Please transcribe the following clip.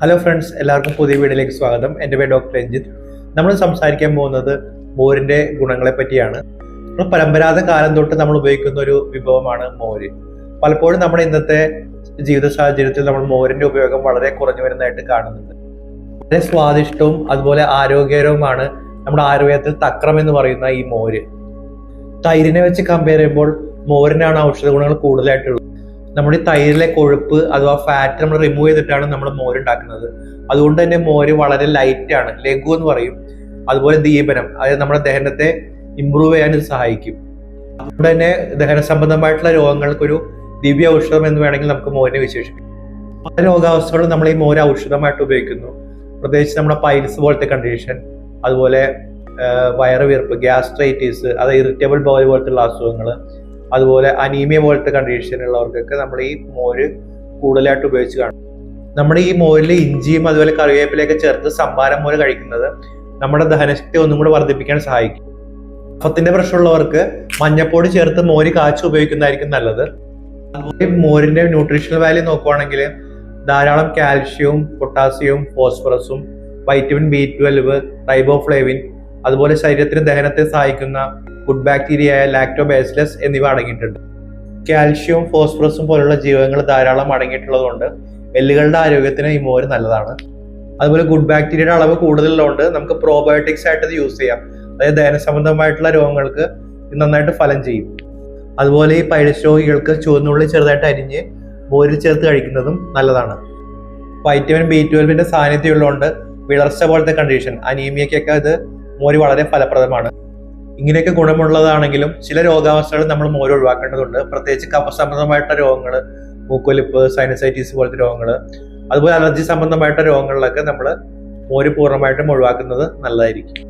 Hello friends എല്ലാവർക്കും പുതിയ വീഡിയോയിലേക്ക് സ്വാഗതം. എന്റെ പേര് ഡോക്ടർ രഞ്ജിത്ത്. നമ്മൾ സംസാരിക്കാൻ പോകുന്നത് മോരിന്റെ ഗുണങ്ങളെ പറ്റിയാണ്. നമ്മൾ പരമ്പരാഗത കാലം തൊട്ട് നമ്മൾ ഉപയോഗിക്കുന്ന ഒരു വിഭവമാണ് മോര്. പലപ്പോഴും നമ്മുടെ ഇന്നത്തെ ജീവിത സാഹചര്യത്തിൽ നമ്മൾ മോരിന്റെ ഉപയോഗം വളരെ കുറഞ്ഞു വരുന്നതായിട്ട് കാണുന്നുണ്ട്. വളരെ സ്വാദിഷ്ടവും അതുപോലെ ആരോഗ്യകരവുമാണ് നമ്മുടെ ആയുർവേദത്തിൽ തക്രം എന്ന് പറയുന്ന ഈ മോര്. തൈരിനെ വെച്ച് കമ്പയർ ചെയ്യുമ്പോൾ മോരിനാണ് ഔഷധ ഗുണങ്ങൾ കൂടുതലായിട്ടുള്ളത്. നമ്മുടെ തൈരിലെ കൊഴുപ്പ് അഥവാ ഫാറ്റ് നമ്മൾ റിമൂവ് ചെയ്തിട്ടാണ് നമ്മൾ മോര് ഉണ്ടാക്കുന്നത്. അതുകൊണ്ട് തന്നെ മോര് വളരെ ലൈറ്റ് ആണ് ലഘു എന്ന് പറയും. അതുപോലെ ദീപനം അതായത് നമ്മുടെ ദഹനത്തെ ഇമ്പ്രൂവ് ചെയ്യാൻ ഇത് സഹായിക്കും. അതുകൊണ്ട് തന്നെ ദഹന സംബന്ധമായിട്ടുള്ള രോഗങ്ങൾക്കൊരു ദിവ്യ ഔഷധം എന്ന് വേണമെങ്കിൽ നമുക്ക് മോരിനെ വിശേഷിപ്പിക്കാം. പല രോഗാവസ്ഥകളും നമ്മൾ ഈ മോര് ഔഷധമായിട്ട് ഉപയോഗിക്കുന്നു. പ്രത്യേകിച്ച് നമ്മുടെ പൈൽസ് പോലത്തെ കണ്ടീഷൻ അതുപോലെ വയറുവീർപ്പ് ഗ്യാസ്ട്രൈറ്റീസ് അത് ഇറിറ്റബിൾ ബോയ് പോലത്തുള്ള അസുഖങ്ങൾ അതുപോലെ അനീമിയ പോലത്തെ കണ്ടീഷനുള്ളവർക്കൊക്കെ നമ്മൾ ഈ മോര് കൂടുതലായിട്ട് ഉപയോഗിച്ച് കാണും. നമ്മുടെ ഈ മോരിൽ ഇഞ്ചിയും അതുപോലെ കറിവേപ്പിലയൊക്കെ ചേർത്ത് സംഭാരം മോര് കഴിക്കുന്നത് നമ്മുടെ ദഹനശക്തി ഒന്നും കൂടെ വർദ്ധിപ്പിക്കാൻ സഹായിക്കും. കഫത്തിന്റെ പ്രശ്നമുള്ളവർക്ക് മഞ്ഞപ്പൊടി ചേർത്ത് മോര് കാച്ചു ഉപയോഗിക്കുന്നതായിരിക്കും നല്ലത്. അതുപോലെ മോരിന്റെ ന്യൂട്രീഷണൽ വാല്യൂ നോക്കുവാണെങ്കിൽ ധാരാളം കാൽഷ്യവും പൊട്ടാസ്യവും ഫോസ്ഫറസും വൈറ്റമിൻ ബി ട്വൽവ് റൈബോഫ്ലേവിൻ അതുപോലെ ശരീരത്തിന് ദഹനത്തെ സഹായിക്കുന്ന ഗുഡ് ബാക്ടീരിയയായ ലാക്ടോബാസിലസ് എന്നിവ അടങ്ങിയിട്ടുണ്ട്. കാൽഷ്യവും ഫോസ്ഫറസും പോലുള്ള ജീവകങ്ങൾ ധാരാളം അടങ്ങിയിട്ടുള്ളതുകൊണ്ട് എല്ലുകളുടെ ആരോഗ്യത്തിന് ഈ മോര് നല്ലതാണ്. അതുപോലെ ഗുഡ് ബാക്ടീരിയയുടെ അളവ് കൂടുതലുള്ളതുകൊണ്ട് നമുക്ക് പ്രോബയോട്ടിക്സ് ആയിട്ട് ഇത് യൂസ് ചെയ്യാം. അതായത് ദഹന സംബന്ധമായിട്ടുള്ള രോഗങ്ങൾക്ക് നന്നായിട്ട് ഫലം ചെയ്യും. അതുപോലെ ഈ പൈലസ് രോഗികൾക്ക് ചുവന്നുള്ളി ചെറുതായിട്ട് അരിഞ്ഞ് മോരിൽ ചേർത്ത് കഴിക്കുന്നതും നല്ലതാണ്. വൈറ്റമിൻ ബി ട്വൽവിന്റെ സാന്നിധ്യം ഉള്ളതുകൊണ്ട് വിളർച്ച പോലത്തെ കണ്ടീഷൻ അനീമിയക്കൊക്കെ ഇത് മോര് വളരെ ഫലപ്രദമാണ്. ഇങ്ങനെയൊക്കെ ഗുണമുള്ളതാണെങ്കിലും ചില രോഗാവസ്ഥകൾ നമ്മൾ മോര് ഒഴിവാക്കേണ്ടതുണ്ട്. പ്രത്യേകിച്ച് കഫ സംബന്ധമായിട്ടുള്ള രോഗങ്ങൾ മൂക്കൊലിപ്പ് സൈനസൈറ്റീസ് പോലത്തെ രോഗങ്ങൾ അതുപോലെ അലർജി സംബന്ധമായിട്ടുള്ള രോഗങ്ങളിലൊക്കെ നമ്മൾ മോര് പൂർണമായിട്ടും ഒഴിവാക്കുന്നത് നല്ലതായിരിക്കും.